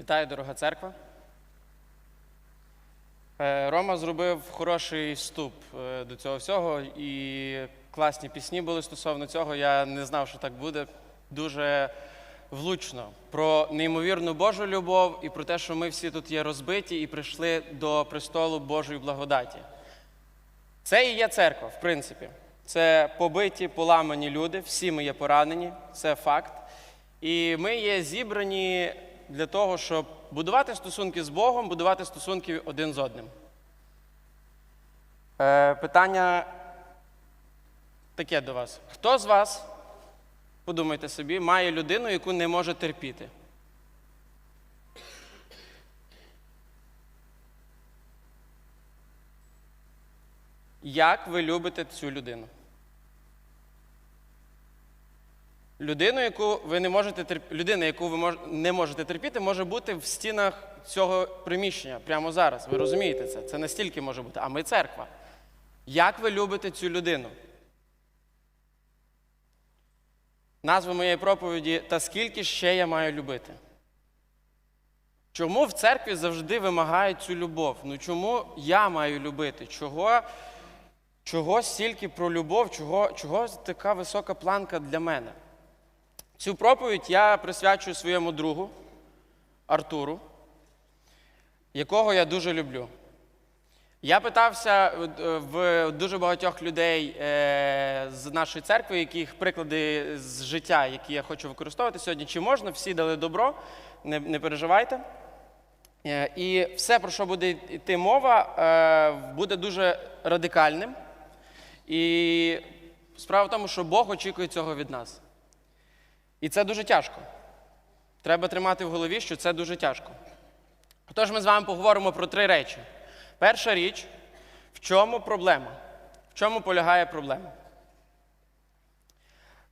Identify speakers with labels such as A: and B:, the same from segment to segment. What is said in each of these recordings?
A: Вітаю, дорога церква. Е, Рома зробив хороший вступ е, до цього всього, і класні пісні були стосовно цього. Я не знав, що так буде. Дуже влучно про неймовірну Божу любов і про те, що ми всі тут є розбиті і прийшли до престолу Божої благодаті. Це і є церква, в принципі. Це побиті, поламані люди, всі ми є поранені, це факт. І ми є зібрані для того, щоб будувати стосунки з Богом, будувати стосунки один з одним. Е, питання таке до вас. Хто з вас, подумайте собі, має людину, яку не може терпіти? Як ви любите цю людину? Людину, яку ви не можете терп... Людина, яку ви мож... не можете терпіти, може бути в стінах цього приміщення прямо зараз. Ви розумієте це? Це настільки може бути. А ми церква. Як ви любите цю людину? Назва моєї проповіді Та скільки ще я маю любити? Чому в церкві завжди вимагають цю любов? Ну чому я маю любити? Чого, чого стільки про любов, чого, чого така висока планка для мене? Цю проповідь я присвячую своєму другу Артуру, якого я дуже люблю. Я питався е, в дуже багатьох людей е, з нашої церкви, яких приклади з життя, які я хочу використовувати сьогодні, чи можна, всі дали добро, не, не переживайте. Е, І все, про що буде йти мова, буде дуже радикальним. І справа в тому, що Бог очікує цього від нас. І це дуже тяжко. Треба тримати в голові, що це дуже тяжко. Тож ми з вами поговоримо про три речі. Перша річ, в чому проблема? В чому полягає проблема?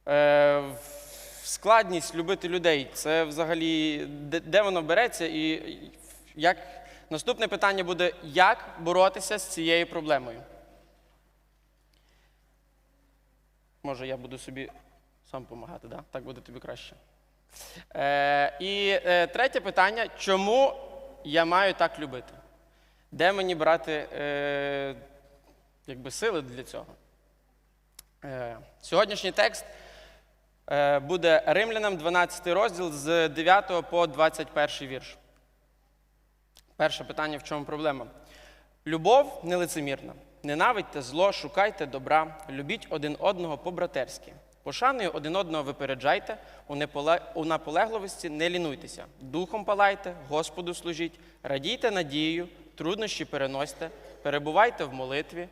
A: Е, складність любити людей це взагалі де, де воно береться, і як наступне питання буде, як боротися з цією проблемою? Може, я буду собі сам допомагати, да? так буде тобі краще. Е, і е, третє питання: чому я маю так любити? Де мені брати е, якби, сили для цього? Е, сьогоднішній текст е, буде Римлянам 12 розділ з 9 по 21 вірш. Перше питання: в чому проблема? Любов нелицемірна. Ненавидьте зло, шукайте добра, любіть один одного по-братерськи. Пошаною один одного випереджайте, у, наполегливості не лінуйтеся. Духом палайте, Господу служіть, радійте надією, труднощі переносьте, перебувайте в молитві.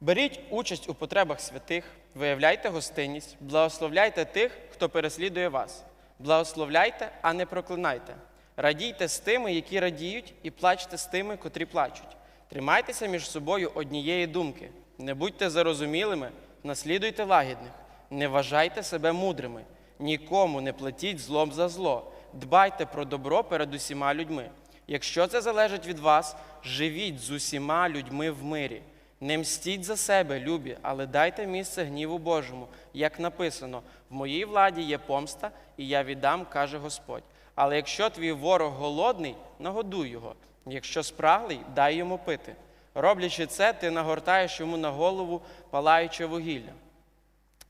A: Беріть участь у потребах святих, виявляйте гостинність, благословляйте тих, хто переслідує вас. Благословляйте, а не проклинайте. Радійте з тими, які радіють, і плачте з тими, котрі плачуть. Тримайтеся між собою однієї думки. Не будьте зарозумілими, наслідуйте лагідних, не вважайте себе мудрими, нікому не платіть злом за зло, дбайте про добро перед усіма людьми. Якщо це залежить від вас, живіть з усіма людьми в мирі. Не мстіть за себе, любі, але дайте місце гніву Божому, як написано: в моїй владі є помста, і я віддам, каже Господь. Але якщо твій ворог голодний, нагодуй його. Якщо спраглий, дай йому пити. Роблячи це, ти нагортаєш йому на голову палаюче вугілля.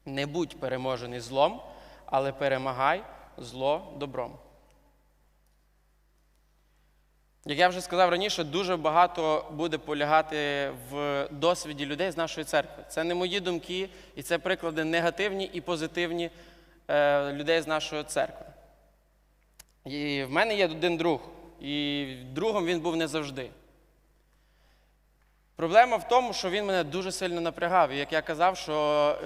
A: Не будь переможений злом, але перемагай зло добром. Як я вже сказав раніше, дуже багато буде полягати в досвіді людей з нашої церкви. Це не мої думки, і це приклади негативні і позитивні е, людей з нашої церкви. І в мене є один друг, і другом він був не завжди. Проблема в тому, що він мене дуже сильно напрягав. І як я казав, що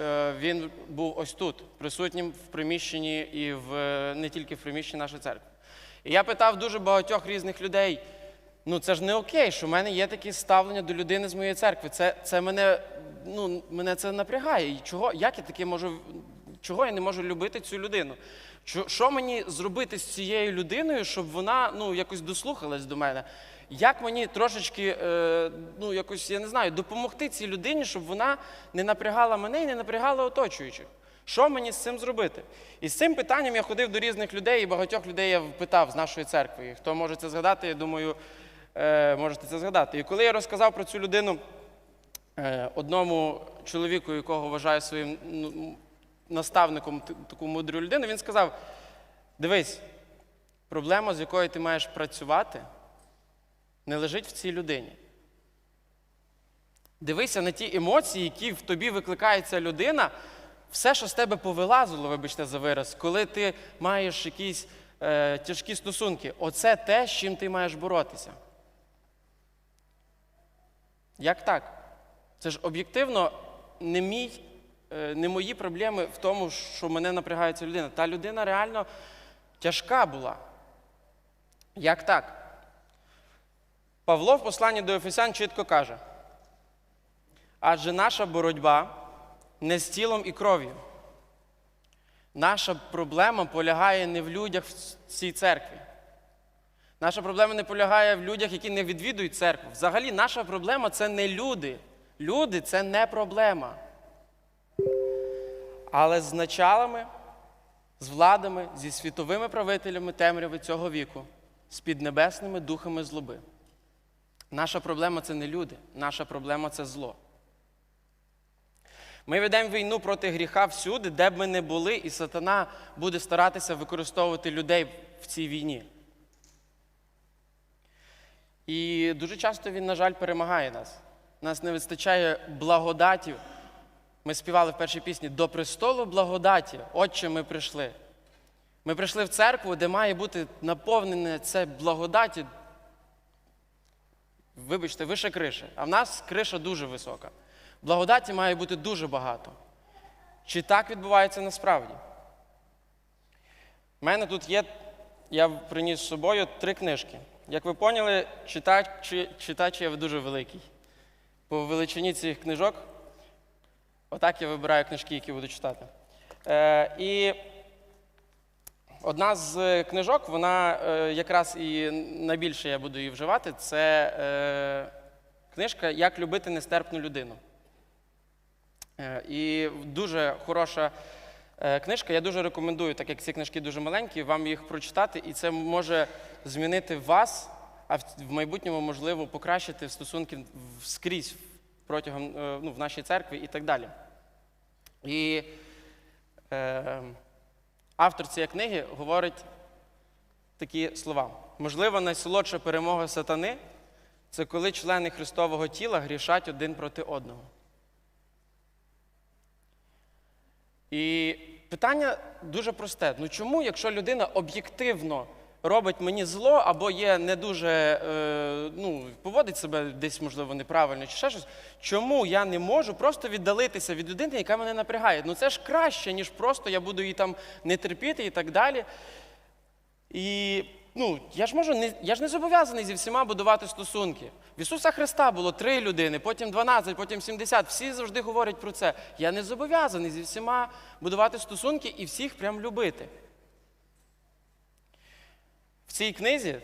A: е, він був ось тут, присутнім в приміщенні і в, не тільки в приміщенні нашої церкви. І я питав дуже багатьох різних людей: ну це ж не окей, що в мене є таке ставлення до людини з моєї церкви. Це, це мене, ну, мене це напрягає. І чого, як я таке можу, чого я не можу любити цю людину? Що мені зробити з цією людиною, щоб вона ну, якось дослухалась до мене? Як мені трошечки, е, ну, якось, я не знаю, допомогти цій людині, щоб вона не напрягала мене і не напрягала оточуючих? Що мені з цим зробити? І з цим питанням я ходив до різних людей, і багатьох людей я питав з нашої церкви. І хто може це згадати, я думаю, е, можете це згадати. І коли я розказав про цю людину е, одному чоловіку, якого вважаю своїм ну, наставником, таку мудру людину, він сказав: дивись, проблема, з якою ти маєш працювати, не лежить в цій людині. Дивися на ті емоції, які в тобі викликає ця людина, все, що з тебе повилазило, вибачте за вираз, коли ти маєш якісь е, тяжкі стосунки, оце те, з чим ти маєш боротися. Як так? Це ж об'єктивно не, мій, е, не мої проблеми в тому, що мене напрягає ця людина. Та людина реально тяжка була. Як так? Павло в посланні до Ефесян чітко каже: адже наша боротьба не з тілом і кров'ю. Наша проблема полягає не в людях в цій церкві. Наша проблема не полягає в людях, які не відвідують церкву. Взагалі, наша проблема це не люди. Люди це не проблема. Але з началами, з владами, зі світовими правителями темряви цього віку, з піднебесними духами злоби. Наша проблема це не люди, наша проблема це зло. Ми ведемо війну проти гріха всюди, де б ми не були, і сатана буде старатися використовувати людей в цій війні. І дуже часто він, на жаль, перемагає нас. Нас не вистачає благодаті. Ми співали в першій пісні до престолу благодаті, Отче, ми прийшли. Ми прийшли в церкву, де має бути наповнене це благодаті. Вибачте, вище криші. А в нас криша дуже висока. Благодаті має бути дуже багато. Чи так відбувається насправді? У мене тут є, я приніс з собою три книжки. Як ви поняли, читач, читач я дуже великий. По величині цих книжок, отак я вибираю книжки, які буду читати. Е, і одна з книжок, вона е, якраз і найбільше я буду її вживати, це е, книжка Як любити нестерпну людину. Е, І дуже хороша е, книжка. Я дуже рекомендую, так як ці книжки дуже маленькі, вам їх прочитати, і це може змінити вас, а в майбутньому, можливо, покращити стосунки скрізь протягом е, ну, в нашій церкві і так далі. І е, автор цієї книги говорить такі слова. Можливо, найсолодша перемога сатани це коли члени Христового тіла грішать один проти одного. І питання дуже просте. Ну чому, якщо людина об'єктивно робить мені зло або є не дуже, е, ну, поводить себе десь, можливо, неправильно чи ще щось, чому я не можу просто віддалитися від людини, яка мене напрягає? Ну це ж краще, ніж просто я буду її там не терпіти і так далі. І ну, я ж можу не я ж не зобов'язаний зі всіма будувати стосунки. В Ісуса Христа було три людини, потім 12, потім 70. Всі завжди говорять про це. Я не зобов'язаний зі всіма будувати стосунки і всіх прям любити. В цій книзі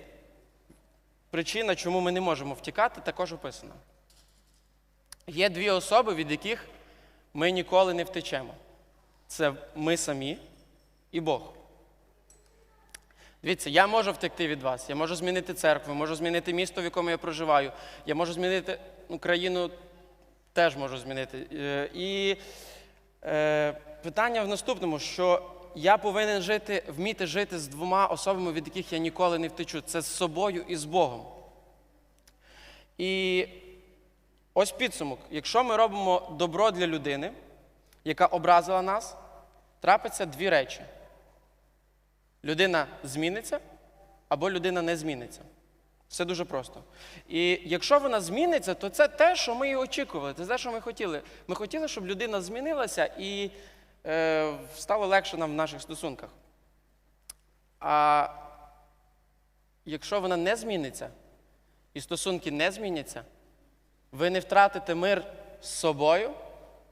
A: причина, чому ми не можемо втікати, також описана. Є дві особи, від яких ми ніколи не втечемо. Це ми самі і Бог. Дивіться, я можу втекти від вас, я можу змінити церкву, можу змінити місто, в якому я проживаю, я можу змінити ну, країну, теж можу змінити. Е, І е, питання в наступному, що я повинен жити, вміти жити з двома особами, від яких я ніколи не втечу. Це з собою і з Богом. І ось підсумок. Якщо ми робимо добро для людини, яка образила нас, трапиться дві речі людина зміниться або людина не зміниться. Все дуже просто. І якщо вона зміниться, то це те, що ми і очікували, це те, що ми хотіли. Ми хотіли, щоб людина змінилася і стало легше нам в наших стосунках. А якщо вона не зміниться, і стосунки не зміняться, ви не втратите мир з собою,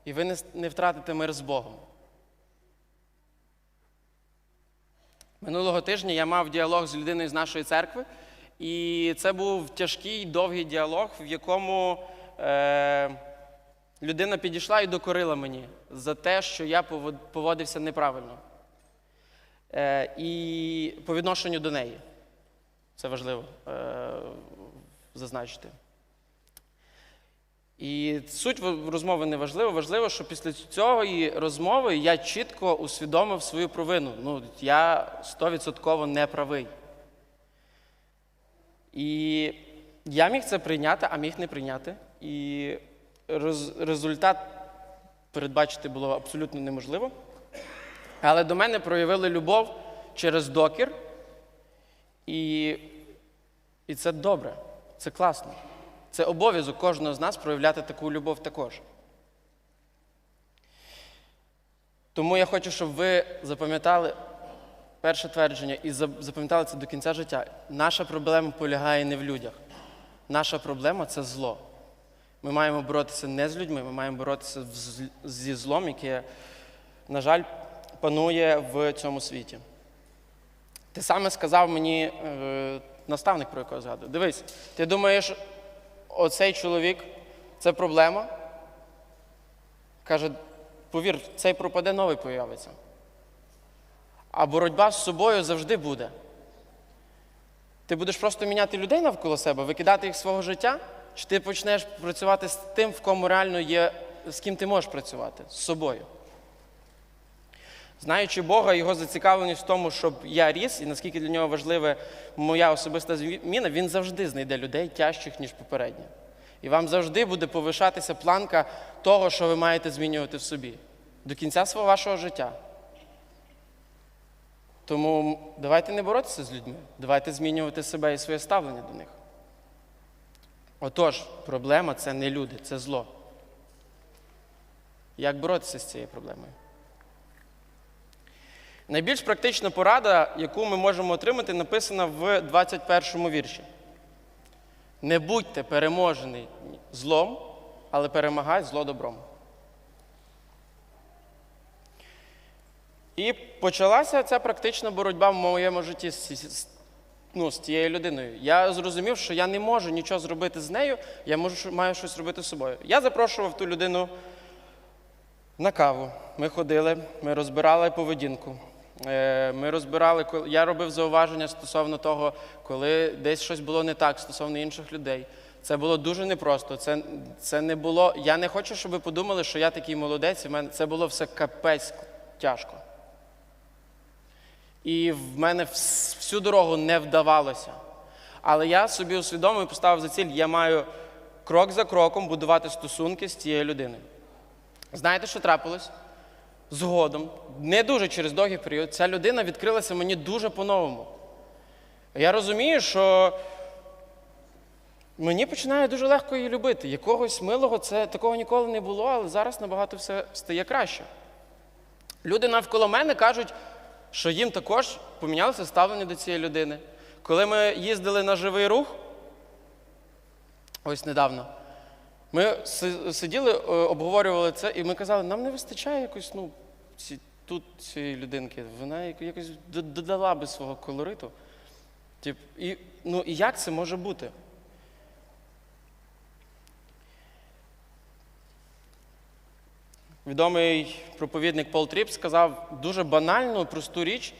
A: і ви не, не втратите мир з Богом. Минулого тижня я мав діалог з людиною з нашої церкви, і це був тяжкий довгий діалог, в якому е, людина підійшла і докорила мені за те, що я поводився неправильно. Е, і по відношенню до неї. Це важливо е, зазначити. І суть розмови не важлива. Важливо, що після цієї розмови я чітко усвідомив свою провину. Ну, я стовідсотково не правий. І я міг це прийняти, а міг не прийняти. І результат передбачити було абсолютно неможливо. Але до мене проявили любов через докір. І, і це добре, це класно. Це обов'язок кожного з нас проявляти таку любов також. Тому я хочу, щоб ви запам'ятали перше твердження і запам'ятали це до кінця життя. Наша проблема полягає не в людях. Наша проблема це зло. Ми маємо боротися не з людьми, ми маємо боротися зі злом, яке, на жаль, панує в цьому світі. Ти саме сказав мені е, наставник, про якого згадую. Дивись, ти думаєш, оцей чоловік це проблема? Каже, повір, цей пропаде, новий появиться. А боротьба з собою завжди буде. Ти будеш просто міняти людей навколо себе, викидати їх з свого життя, чи ти почнеш працювати з тим, в кому реально є, з ким ти можеш працювати, з собою. Знаючи Бога, його зацікавленість в тому, щоб я ріс, і наскільки для нього важлива моя особиста зміна, він завжди знайде людей тяжчих, ніж попередні. І вам завжди буде повишатися планка того, що ви маєте змінювати в собі до кінця свого вашого життя. Тому давайте не боротися з людьми, давайте змінювати себе і своє ставлення до них. Отож, проблема це не люди, це зло. Як боротися з цією проблемою? Найбільш практична порада, яку ми можемо отримати, написана в 21 вірші. Не будьте переможені злом, але перемагай зло добром. І почалася ця практична боротьба в моєму житті з, ну, з тією людиною. Я зрозумів, що я не можу нічого зробити з нею, я можу, маю щось робити з собою. Я запрошував ту людину на каву. Ми ходили, ми розбирали поведінку. Е, Ми розбирали, я робив зауваження стосовно того, коли десь щось було не так стосовно інших людей. Це було дуже непросто. Це, це не було. Я не хочу, щоб ви подумали, що я такий молодець. і мене це було все капець тяжко. І в мене всю дорогу не вдавалося. Але я собі усвідомив і поставив за ціль, я маю крок за кроком будувати стосунки з цією людиною. Знаєте, що трапилось? Згодом, не дуже через довгий період, ця людина відкрилася мені дуже по-новому. Я розумію, що мені починає дуже легко її любити. Якогось милого це такого ніколи не було, але зараз набагато все стає краще. Люди навколо мене кажуть, що їм також помінялося ставлення до цієї людини. Коли ми їздили на живий рух, ось недавно, ми сиділи, е, обговорювали це, і ми казали, нам не вистачає якось, ну, ці, тут цієї людинки. Вона якось додала би свого колориту. Тип, і, ну, і як це може бути? Відомий проповідник Пол Тріп сказав дуже банальну, просту річ,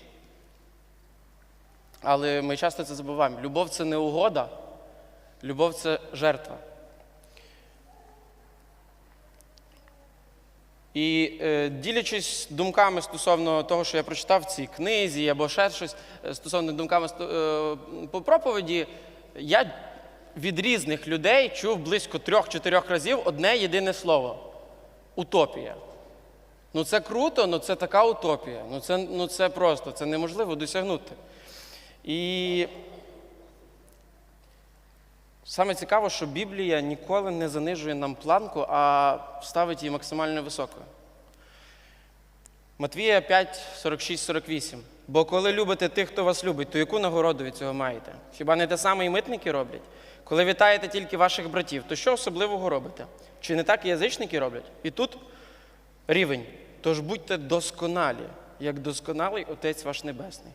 A: але ми часто це забуваємо. Любов це не угода, любов це жертва. І е, ділячись думками стосовно того, що я прочитав в цій книзі, або ще щось е, стосовно думками е, по проповіді, я від різних людей чув близько трьох-чотирьох разів одне єдине слово утопія. Ну це круто, ну це така утопія. Ну це, ну це просто, це неможливо досягнути. І саме цікаво, що Біблія ніколи не занижує нам планку, а ставить її максимально високою. Матвія 5, 46, 48. Бо коли любите тих, хто вас любить, то яку нагороду від цього маєте? Хіба не те саме і митники роблять? Коли вітаєте тільки ваших братів, то що особливого робите? Чи не так язичники роблять? І тут рівень. Тож будьте досконалі, як досконалий Отець ваш Небесний.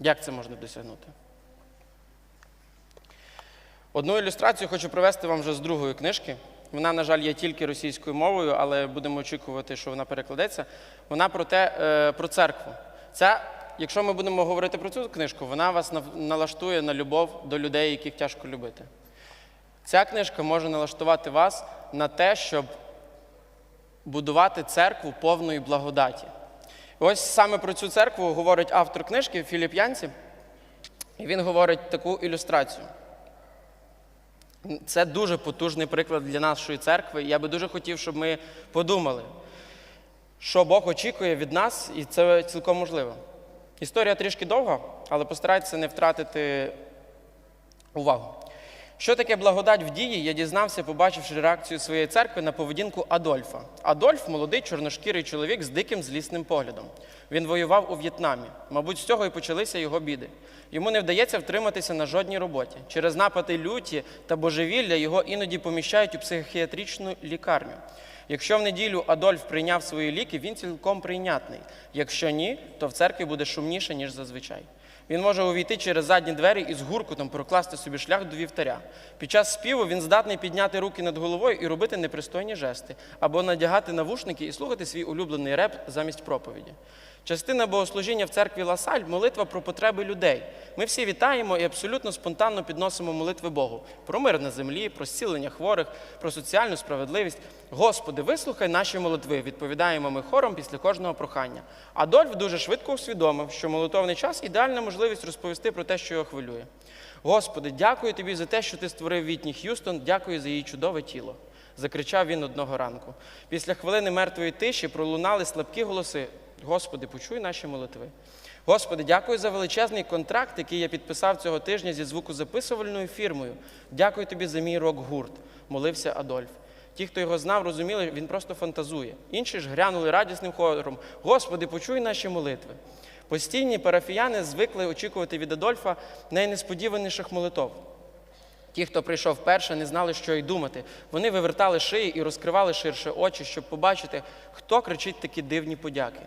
A: Як це можна досягнути? Одну ілюстрацію хочу привести вам вже з другої книжки. Вона, на жаль, є тільки російською мовою, але будемо очікувати, що вона перекладеться. Вона про те, е, про церкву. Це, якщо ми будемо говорити про цю книжку, вона вас налаштує на любов до людей, яких тяжко любити. Ця книжка може налаштувати вас на те, щоб будувати церкву повної благодаті. Ось саме про цю церкву говорить автор книжки Філіп Янці, і він говорить таку ілюстрацію. Це дуже потужний приклад для нашої церкви. Я би дуже хотів, щоб ми подумали, що Бог очікує від нас, і це цілком можливо. Історія трішки довга, але постарайтеся не втратити увагу. Що таке благодать в дії, я дізнався, побачивши реакцію своєї церкви на поведінку Адольфа. Адольф молодий чорношкірий чоловік з диким злісним поглядом. Він воював у В'єтнамі. Мабуть, з цього і почалися його біди. Йому не вдається втриматися на жодній роботі. Через напади люті та божевілля його іноді поміщають у психіатричну лікарню. Якщо в неділю Адольф прийняв свої ліки, він цілком прийнятний. Якщо ні, то в церкві буде шумніше, ніж зазвичай. Він може увійти через задні двері і з гуркутом прокласти собі шлях до вівтаря. Під час співу він здатний підняти руки над головою і робити непристойні жести, або надягати навушники і слухати свій улюблений реп замість проповіді. Частина богослужіння в церкві Ласаль молитва про потреби людей. Ми всі вітаємо і абсолютно спонтанно підносимо молитви Богу про мир на землі, про зцілення хворих, про соціальну справедливість. Господи, вислухай наші молитви, відповідаємо ми хором після кожного прохання. Адольф дуже швидко усвідомив, що молитовний час ідеальна можливість розповісти про те, що його хвилює. Господи, дякую тобі за те, що ти створив Вітні Х'юстон, дякую за її чудове тіло. Закричав він одного ранку. Після хвилини мертвої тиші пролунали слабкі голоси. Господи, почуй наші молитви. Господи, дякую за величезний контракт, який я підписав цього тижня зі звукозаписувальною фірмою. Дякую тобі за мій рок-гурт, молився Адольф. Ті, хто його знав, розуміли, він просто фантазує. Інші ж грянули радісним хором: Господи, почуй наші молитви. Постійні парафіяни звикли очікувати від Адольфа найнесподіваніших молитов. Ті, хто прийшов вперше, не знали, що й думати. Вони вивертали шиї і розкривали ширше очі, щоб побачити, хто кричить такі дивні подяки.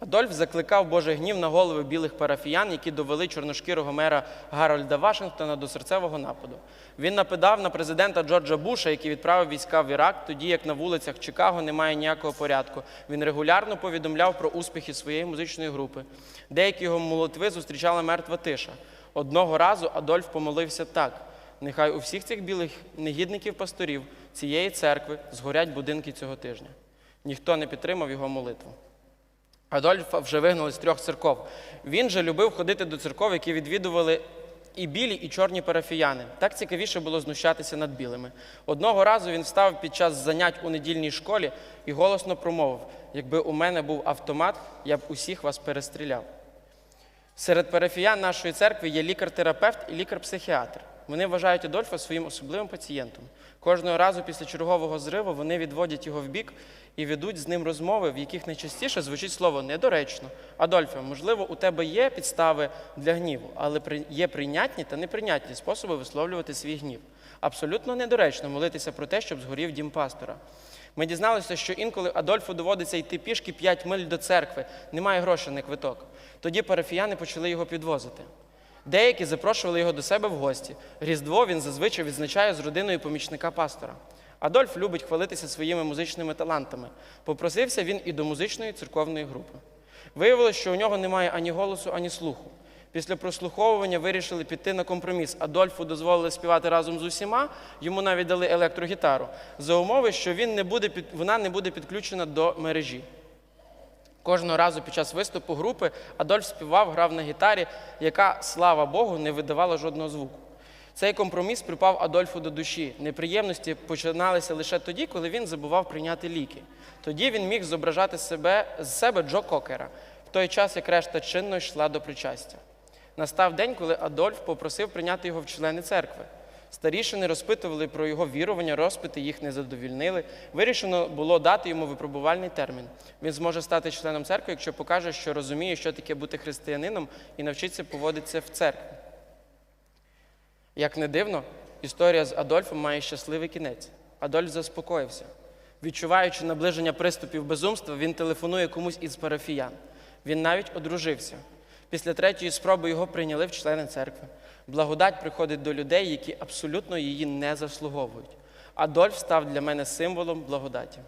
A: Адольф закликав Божий гнів на голови білих парафіян, які довели чорношкірого мера Гарольда Вашингтона до серцевого нападу. Він нападав на президента Джорджа Буша, який відправив війська в Ірак, тоді як на вулицях Чикаго немає ніякого порядку. Він регулярно повідомляв про успіхи своєї музичної групи. Деякі його молитви зустрічала мертва тиша. Одного разу Адольф помолився так. Нехай у всіх цих білих негідників пасторів цієї церкви згорять будинки цього тижня. Ніхто не підтримав його молитву. Адольфа вже вигнали з трьох церков. Він же любив ходити до церков, які відвідували і білі, і чорні парафіяни. Так цікавіше було знущатися над білими. Одного разу він встав під час занять у недільній школі і голосно промовив: якби у мене був автомат, я б усіх вас перестріляв. Серед парафіян нашої церкви є лікар-терапевт і лікар-психіатр. Вони вважають Адольфа своїм особливим пацієнтом. Кожного разу після чергового зриву вони відводять його в бік і ведуть з ним розмови, в яких найчастіше звучить слово недоречно. Адольфе, можливо, у тебе є підстави для гніву, але є прийнятні та неприйнятні способи висловлювати свій гнів. Абсолютно недоречно молитися про те, щоб згорів дім пастора. Ми дізналися, що інколи Адольфу доводиться йти пішки 5 миль до церкви, немає грошей на квиток. Тоді парафіяни почали його підвозити. Деякі запрошували його до себе в гості. Різдво він зазвичай відзначає з родиною помічника пастора. Адольф любить хвалитися своїми музичними талантами. Попросився він і до музичної церковної групи. Виявилося, що у нього немає ані голосу, ані слуху. Після прослуховування вирішили піти на компроміс. Адольфу дозволили співати разом з усіма, йому навіть дали електрогітару, за умови, що він не буде під... вона не буде підключена до мережі. Кожного разу під час виступу групи Адольф співав, грав на гітарі, яка, слава Богу, не видавала жодного звуку. Цей компроміс припав Адольфу до душі. Неприємності починалися лише тоді, коли він забував прийняти ліки. Тоді він міг зображати себе, з себе Джо Кокера, в той час, як решта чинно йшла до причастя. Настав день, коли Адольф попросив прийняти його в члени церкви. Старішини розпитували про його вірування, розпити їх не задовільнили. Вирішено було дати йому випробувальний термін. Він зможе стати членом церкви, якщо покаже, що розуміє, що таке бути християнином, і навчиться поводитися в церкві. Як не дивно, історія з Адольфом має щасливий кінець. Адольф заспокоївся. Відчуваючи наближення приступів безумства, він телефонує комусь із парафіян. Він навіть одружився. Після третьої спроби його прийняли в члени церкви. Благодать приходить до людей, які абсолютно її не заслуговують. Адольф став для мене символом благодаті.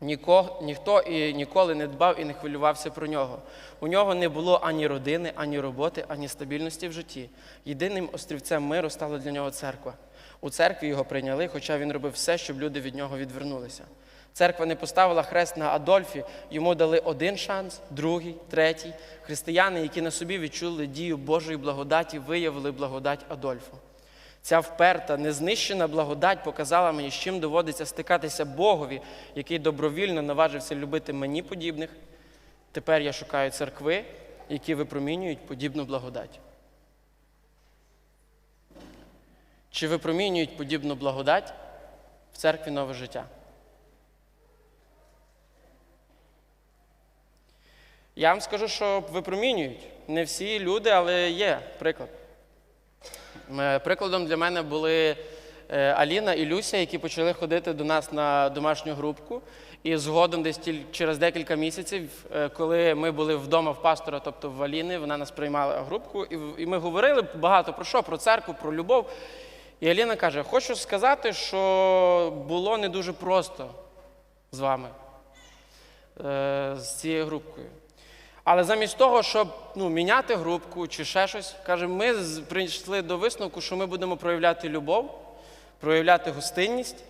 A: Ніко, ніхто і ніколи не дбав і не хвилювався про нього. У нього не було ані родини, ані роботи, ані стабільності в житті. Єдиним острівцем миру стала для нього церква. У церкві його прийняли, хоча він робив все, щоб люди від нього відвернулися. Церква не поставила хрест на Адольфі, йому дали один шанс, другий, третій. Християни, які на собі відчули дію Божої благодаті, виявили благодать Адольфу. Ця вперта, незнищена благодать показала мені, з чим доводиться стикатися Богові, який добровільно наважився любити мені подібних. Тепер я шукаю церкви, які випромінюють подібну благодать. Чи випромінюють подібну благодать в церкві нове життя? Я вам скажу, що випромінюють. Не всі люди, але є приклад. Е, Прикладом для мене були е, Аліна і Люся, які почали ходити до нас на домашню групку. І згодом, десь через декілька місяців, е, коли ми були вдома в пастора, тобто в Аліни, вона нас приймала групку, і, ми говорили багато про що, про церкву, про любов. І Аліна каже: хочу сказати, що було не дуже просто з вами, з цією групкою. Але замість того, щоб ну, міняти групку чи ще щось, каже, ми прийшли до висновку, що ми будемо проявляти любов, проявляти гостинність.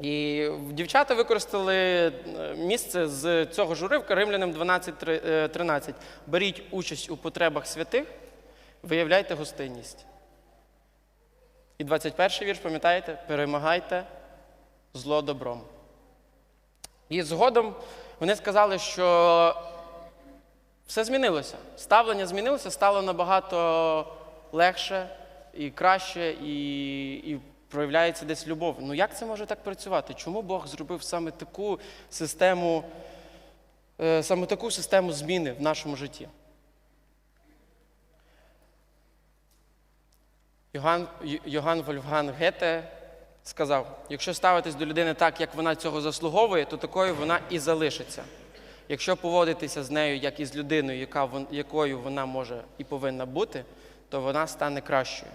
A: І дівчата використали е, місце з цього ж уривка Римлянам 12.13. Беріть участь у потребах святих, виявляйте гостинність. І 21 вірш, пам'ятаєте? Перемагайте зло добром. І згодом вони сказали, що все змінилося. Ставлення змінилося, стало набагато легше і краще, і, і проявляється десь любов. Ну як це може так працювати? Чому Бог зробив саме таку систему, е, саме таку систему зміни в нашому житті? Йоганн, Й- Йоганн Вольфган Гете сказав: якщо ставитись до людини так, як вона цього заслуговує, то такою вона і залишиться. Якщо поводитися з нею як із людиною, яка якою вона може і повинна бути, то вона стане кращою.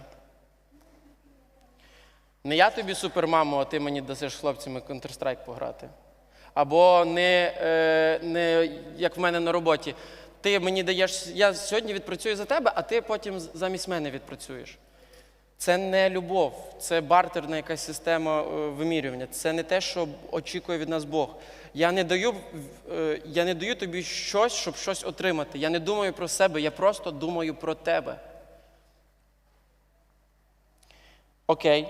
A: Не я тобі супермаму, а ти мені дасиш хлопцями Counter-Strike пограти. Або не, е, не як в мене на роботі. Ти мені даєш, я сьогодні відпрацюю за тебе, а ти потім замість мене відпрацюєш. Це не любов, це бартерна якась система е, вимірювання. Це не те, що очікує від нас Бог. Я не даю, е, я не даю тобі щось, щоб щось отримати. Я не думаю про себе, я просто думаю про тебе. Окей.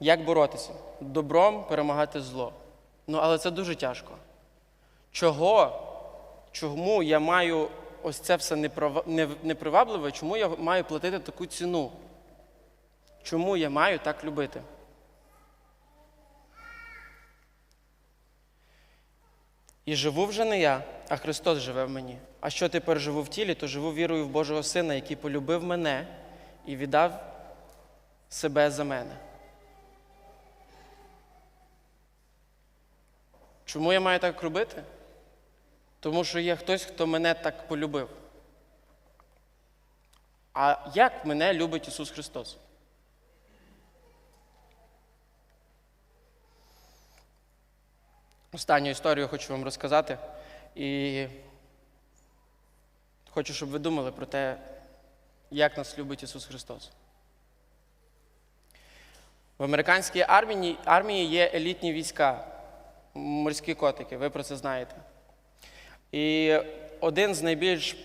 A: Як боротися? Добром перемагати зло. Ну, але це дуже тяжко. Чого? Чому я маю ось це все непривабливе? Чому я маю платити таку ціну? Чому я маю так любити? І живу вже не я, а Христос живе в мені. А що тепер живу в тілі, то живу вірою в Божого Сина, який полюбив мене і віддав себе за мене. Чому я маю так робити? Тому що є хтось, хто мене так полюбив. А як мене любить Ісус Христос? Останню історію хочу вам розказати. І хочу, щоб ви думали про те, як нас любить Ісус Христос. В американській армії, армії є елітні війська, морські котики, ви про це знаєте. І один з найбільш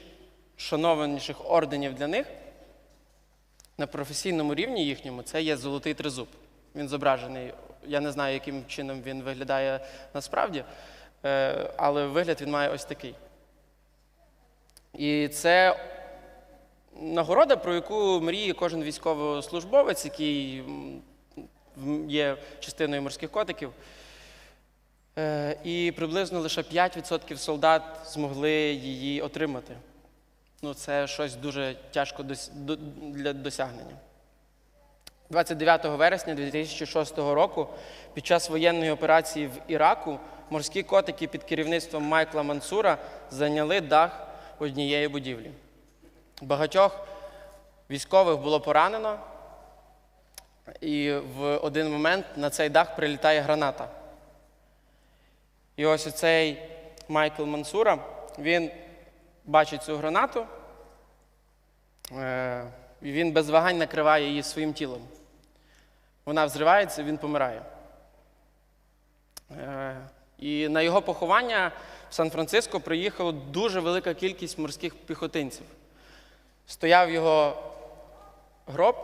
A: шанованіших орденів для них на професійному рівні їхньому це є золотий тризуб. Він зображений. Я не знаю, яким чином він виглядає насправді, е, але вигляд він має ось такий. І це нагорода, про яку мріє кожен військовослужбовець, який є частиною морських котиків. Е, І приблизно лише 5% солдат змогли її отримати. Ну, це щось дуже тяжко для досягнення. 29 вересня 2006 року під час воєнної операції в Іраку морські котики під керівництвом Майкла Мансура зайняли дах однієї будівлі. Багатьох військових було поранено, і в один момент на цей дах прилітає граната. І ось оцей Майкл Мансура, він бачить цю гранату, е, він без вагань накриває її своїм тілом. Вона взривається, він помирає. Е, І на його поховання в Сан-Франциско приїхала дуже велика кількість морських піхотинців. Стояв його гроб,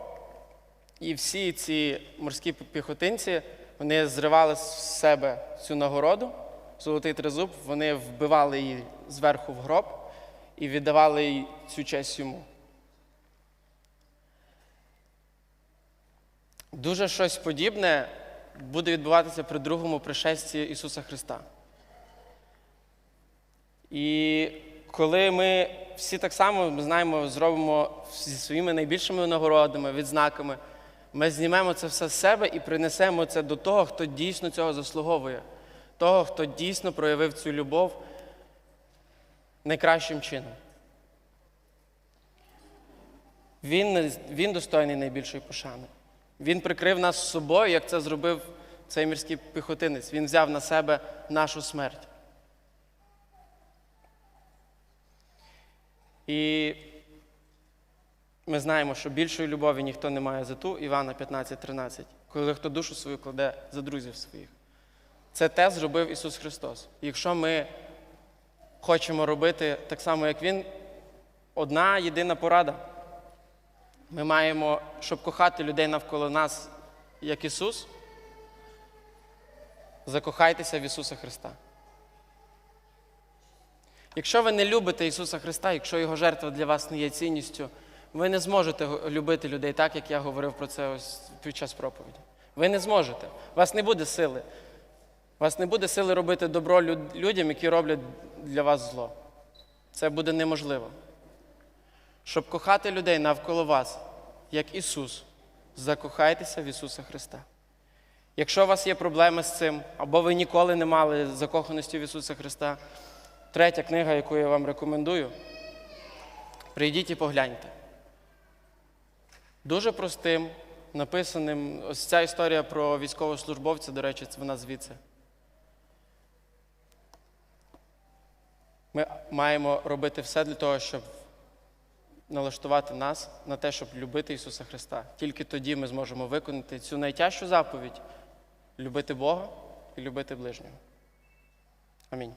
A: і всі ці морські піхотинці вони зривали з себе цю нагороду, золотий тризуб, вони вбивали її зверху в гроб і віддавали цю честь йому. Дуже щось подібне буде відбуватися при другому пришесті Ісуса Христа. І коли ми всі так само ми знаємо, зробимо зі своїми найбільшими нагородами, відзнаками, ми знімемо це все з себе і принесемо це до того, хто дійсно цього заслуговує, того, хто дійсно проявив цю любов найкращим чином. Він, він достойний найбільшої пошани. Він прикрив нас собою, як це зробив цей мірський піхотинець. Він взяв на себе нашу смерть. І ми знаємо, що більшої любові ніхто не має за ту, Івана 15,13, коли хто душу свою кладе за друзів своїх. Це те зробив Ісус Христос. Якщо ми хочемо робити так само, як Він, одна єдина порада. Ми маємо, щоб кохати людей навколо нас, як Ісус, закохайтеся в Ісуса Христа. Якщо ви не любите Ісуса Христа, якщо Його жертва для вас не є цінністю, ви не зможете любити людей так, як я говорив про це ось під час проповіді. Ви не зможете. У вас не буде сили. У вас не буде сили робити добро людям, які роблять для вас зло. Це буде неможливо. Щоб кохати людей навколо вас, як Ісус, закохайтеся в Ісуса Христа. Якщо у вас є проблеми з цим, або ви ніколи не мали закоханості в Ісуса Христа, третя книга, яку я вам рекомендую, прийдіть і погляньте. Дуже простим, написаним, ось ця історія про військовослужбовця, до речі, вона звідси. Ми маємо робити все для того, щоб налаштувати нас на те, щоб любити Ісуса Христа. Тільки тоді ми зможемо виконати цю найтяжчу заповідь любити Бога і любити ближнього. Амінь.